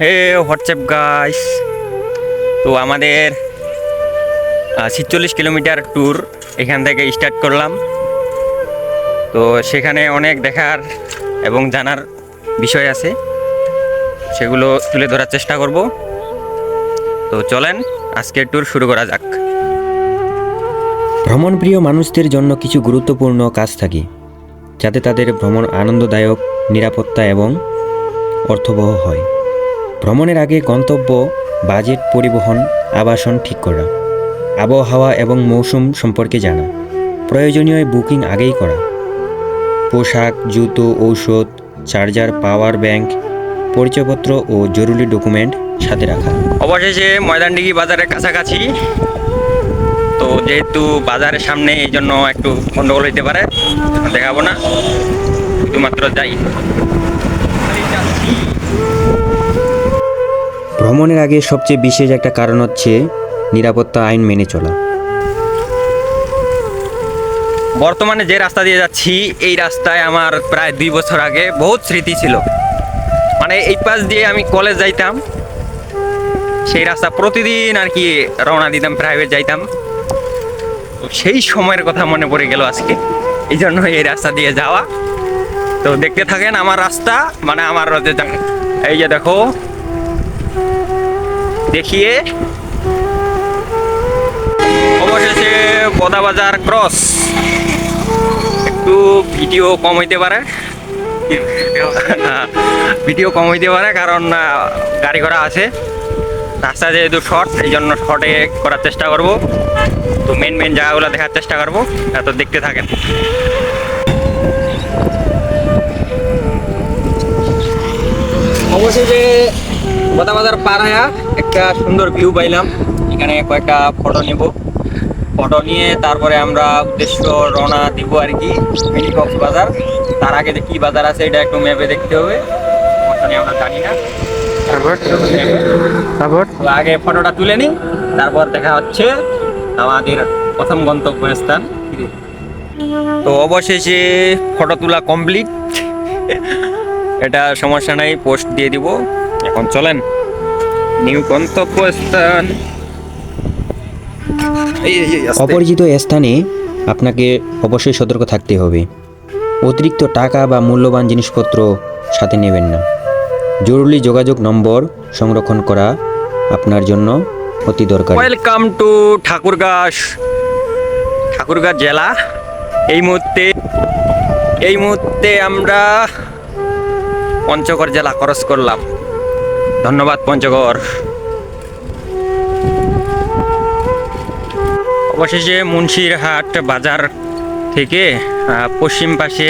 হে, WhatsApp guys. তো আমাদের ছিচল্লিশ কিলোমিটার ট্যুর এখান থেকে স্টার্ট করলাম। তো সেখানে অনেক দেখার এবং জানার বিষয় আছে। সেগুলো তুলে ধরার চেষ্টা করব। তো চলেন, আজকের ট্যুর শুরু করা যাক। ভ্রমণপ্রিয় মানুষদের জন্য কিছু গুরুত্বপূর্ণ কাজ থাকে, যাতে তাদের ভ্রমণ আনন্দদায়ক, নিরাপত্তা এবং অর্থবহ হয়। ভ্রমণের আগে গন্তব্য, বাজেট পরিবহন, আবাসন ঠিক করা, আবহাওয়া এবং মৌসুম সম্পর্কে জানা, প্রয়োজনীয় বুকিং আগেই করা, পোশাক, জুতো, ঔষধ, চার্জার, পাওয়ার ব্যাংক, পরিচয়পত্র ও জরুরি ডকুমেন্ট সাথে রাখা। অবশেষে ময়দানডিগি বাজারের কাছাকাছি। তো যেহেতু বাজারের সামনে, এই জন্য একটু গন্ডগোল হইতে পারে, দেখাবো না। শুধুমাত্র যাই। ভ্রমণের আগে সবচেয়ে বিশেষ একটা কারণ হচ্ছে নিরাপত্তা আইন মেনে চলা। বর্তমানে যে রাস্তা দিয়ে যাচ্ছি, এই রাস্তায় আমার প্রায় দুই বছর আগে বহুত স্মৃতি ছিল। মানে এই পাশ দিয়ে আমি কলেজ যাইতাম, সেই রাস্তা প্রতিদিন আর কি রওনা দিতাম প্রাইভেট যাইতাম। সেই সময়ের কথা মনে পড়ে গেল আজকে। এই জন্য এই রাস্তা দিয়ে যাওয়া। তো দেখতে থাকেন আমার রাস্তা মানে আমার এই যে দেখো দেখিয়ে অবশেষে বদাবাজার ক্রস। একটু ভিডিও কম হইতে পারে। ভিডিও কম হইতে পারে কারণ গাড়ি ঘোড়া আছে। রাস্তা যেহেতু শর্ট এই জন্য শর্টে করার চেষ্টা করব। তো মেন মেন জায়গাগুলো দেখার চেষ্টা করব। এত দেখতে থাকেন। অবশেষে বদাবাজার পার হয়ে একটা সুন্দর ভিউ পাইলাম। এখানে কয়েকটা ফটো নেব। ফটো নিয়ে তারপরে আমরা উদ্দেশ্য রওনা দিব আর কি মিনি বাজার। তার আগে যে কি বাজার আছে এটা একটু ম্যাপে দেখতে হবে। আমরা জানি না। তারপর? আগে ফটোটা তুলে নিই তারপর দেখা হচ্ছে আমাদের প্রথম গন্তব্যস্থান। তো অবশেষে ফটো তোলা কমপ্লিট এটা সমস্যা নাই পোস্ট দিয়ে দিব। এখন চলেন। নিউ গন্তব্যস্থান। এই, এই, অপরিচিত স্থানে আপনাকে অবশ্যই সতর্ক থাকতে হবে। অতিরিক্ত টাকা বা মূল্যবান জিনিসপত্র সাথে নেবেন না। জরুরি যোগাযোগ নম্বর সংরক্ষণ করা আপনার জন্য অতি দরকার। ওয়েলকাম টু ঠাকুরগাঁ স- ঠাকুরগাঁ জেলা। এই মুহূর্তে এই মুহূর্তে আমরা পঞ্চগড় জেলা ক্রস করলাম। ধন্যবাদ, পঞ্চগড়। অবশেষে মুন্সিরহাট বাজার থেকে পশ্চিম পাশে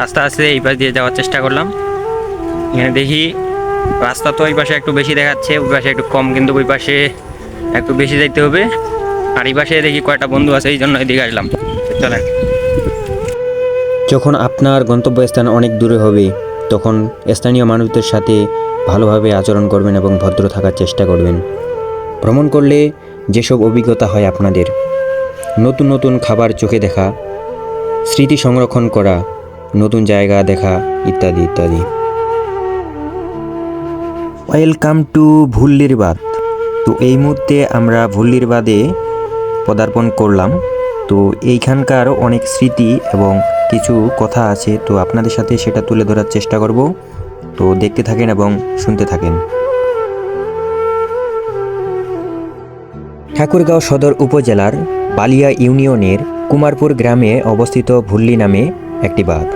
রাস্তা আছে, এই পাশ দিয়ে যাওয়ার চেষ্টা করলাম। এখানে দেখি রাস্তা তো ওই পাশে একটু বেশি দেখাচ্ছে, ওই পাশে একটু কম, কিন্তু ওই পাশে একটু বেশি যাইতে হবে। আর এই পাশে দেখি কয়টা বন্ধু আছে, এই জন্য এদিকে আসলাম। চলেন। যখন আপনার গন্তব্যস্থান অনেক দূরে হবে, তখন স্থানীয় মানুষদের সাথে ভালোভাবে আচরণ করবেন এবং ভদ্র থাকার চেষ্টা করবেন। ভ্রমণ করলে যেসব অভিজ্ঞতা হয় আপনাদের। নতুন নতুন খাবার চোখে দেখা, স্মৃতি সংরক্ষণ করা, নতুন জায়গা দেখা, ইত্যাদি ইত্যাদি। ওয়েলকাম টু ভুল্লির বাদ তো এই মুহূর্তে আমরা ভুল্লির বাদে পদার্পণ করলাম। তো এইখানকার অনেক স্মৃতি এবং কিছু কথা আছে, তো আপনাদের সাথে সেটা তুলে ধরার চেষ্টা করব। তো দেখতে থাকেন এবং শুনতে থাকেন। ঠাকুরগাঁও সদর উপজেলার বালিয়া ইউনিয়নের কুমারপুর গ্রামে অবস্থিত ভুল্লি নামে একটি বাঁধ।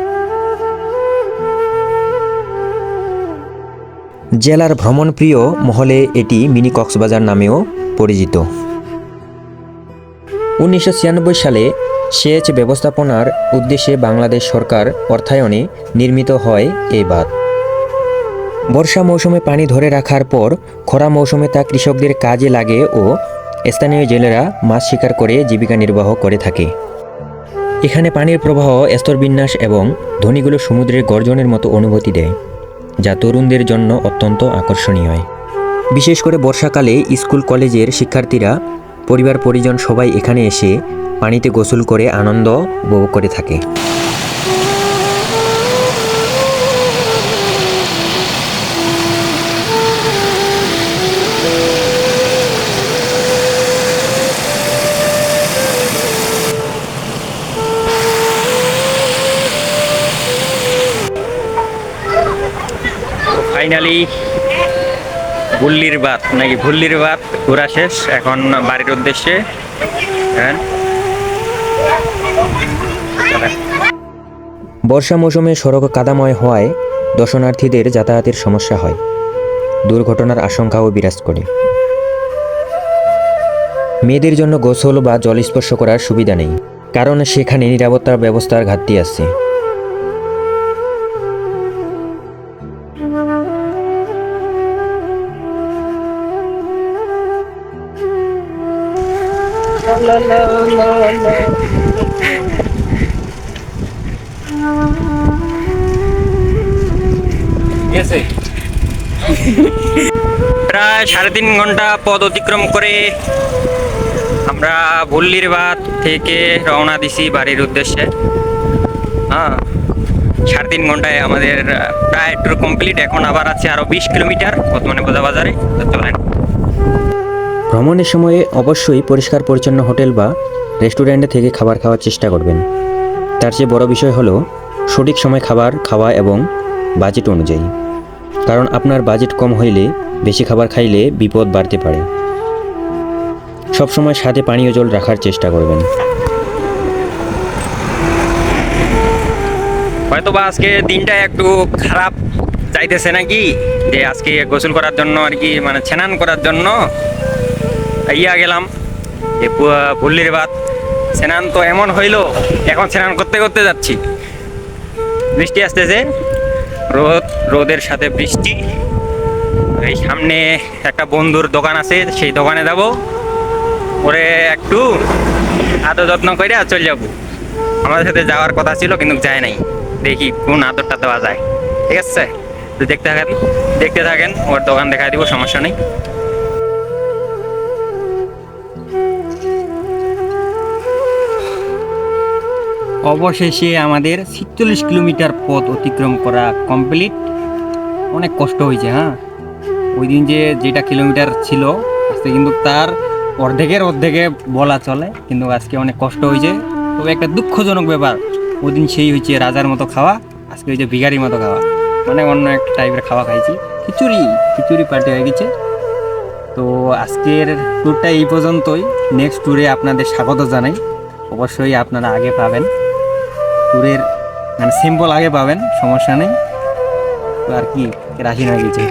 জেলার ভ্রমণপ্রিয় মহলে এটি মিনি কক্সবাজার নামেও পরিচিত। উনিশশো ছিয়ানব্বই সালে সেচ ব্যবস্থাপনার উদ্দেশ্যে বাংলাদেশ সরকার অর্থায়নে নির্মিত হয় এই বাঁধ। বর্ষা মৌসুমে পানি ধরে রাখার পর খরা মৌসুমে তা কৃষকদের কাজে লাগে ও স্থানীয় জেলেরা মাছ শিকার করে জীবিকা নির্বাহ করে থাকে। এখানে পানির প্রবাহ স্তরবিন্যাস এবং ধ্বনিগুলো সমুদ্রের গর্জনের মতো অনুভূতি দেয়, যা তরুণদের জন্য অত্যন্ত আকর্ষণীয় বিশেষ করে বর্ষাকালে স্কুল, কলেজের শিক্ষার্থীরা পরিবার পরিজন সবাই এখানে এসে পানিতে গোসল করে আনন্দ উপভোগ করে থাকে। ফাইনালি ভুল্লির বাদ নাকি ভুল্লির বাদ ঘোরা শেষ, এখন বাড়ির উদ্দেশ্যে। হ্যাঁ? বর্ষা মৌসুমে সড়ক কাদাময় হওয়ায় দর্শনার্থীদের যাতায়াতের সমস্যা হয়। দুর্ঘটনার আশঙ্কাও বিরাজ করে। মেয়েদের জন্য গোসল বা জল স্পর্শ করার সুবিধা নেই, কারণ সেখানে নিরাপত্তার ব্যবস্থার ঘাটতি আছে। প্রায় সাড়ে তিন ঘণ্টা পথ অতিক্রম করে আমরা ভুল্লির বাদ থেকে রওনা দিছি বাড়ির উদ্দেশ্যে। হ্যাঁ সাড়ে তিন ঘন্টায় আমাদের প্রায় ট্যুর কমপ্লিট এখন আবার আছে আরও বিশ কিলোমিটার বর্তমানে বোঝা বাজারে চলেন। ভ্রমণের সময়ে অবশ্যই পরিষ্কার পরিচ্ছন্ন হোটেল বা রেস্টুরেন্টে থেকে খাবার খাওয়ার চেষ্টা করবেন। তার চেয়ে বড় বিষয় হলো সঠিক সময় খাবার খাওয়া এবং বাজেট অনুযায়ী। কারণ আপনার বাজেট কম হইলে, বেশি খাবার খাইলে বিপদ বাড়তে পারে। সবসময় সাথে পানীয় জল রাখার চেষ্টা করবেন। হয়তো বা আজকে দিনটা একটু খারাপ যাইতেছে নাকি? যে আজকে গোসল করার জন্য আর কি মানে স্নান করার জন্য ইয়া গেলাম। যে ভুল্লির বাদ স্নান তো এমন হইল, এখন স্নান করতে করতে যাচ্ছি। বৃষ্টি আসতেছে, রোদ, রোদের সাথে বৃষ্টি। এই সামনে একটা বন্ধুর দোকান আছে, সেই দোকানে যাব। ওরে একটু আদর যত্ন করে চলে যাব। আমাদের সাথে যাওয়ার কথা ছিল, কিন্তু যায় নাই। দেখি কোন আদরটা দেওয়া যায়। ঠিক আছে? দেখতে থাকেন দেখতে থাকেন, ওর দোকান দেখা দিব, সমস্যা নেই। অবশেষে আমাদের ছিচল্লিশ কিলোমিটার পথ অতিক্রম করা কমপ্লিট অনেক কষ্ট হয়েছে হ্যাঁ? ওই দিন যে যেটা কিলোমিটার ছিল, আজকে কিন্তু তার অর্ধেকের অর্ধেকে বলা চলে, কিন্তু আজকে অনেক কষ্ট হয়েছে। তবে একটা দুঃখজনক ব্যাপার ওই দিন সেই হয়েছে রাজার মতো খাওয়া, আজকে হয়েছে ভিখারির মতো খাওয়া। মানে অন্য একটা টাইপের খাওয়া খাইছি। খিচুড়ি খিচুড়ি পার্টি হয়ে গেছে। তো আজকের ট্যুরটা এই পর্যন্তই। নেক্সট ট্যুরে আপনাদের স্বাগত জানাই। অবশ্যই আপনারা আগে পাবেন। ট্যুরের মানে সিম্বল আগে পাবেন সমস্যা নেই। আর কি রাখি না গেছে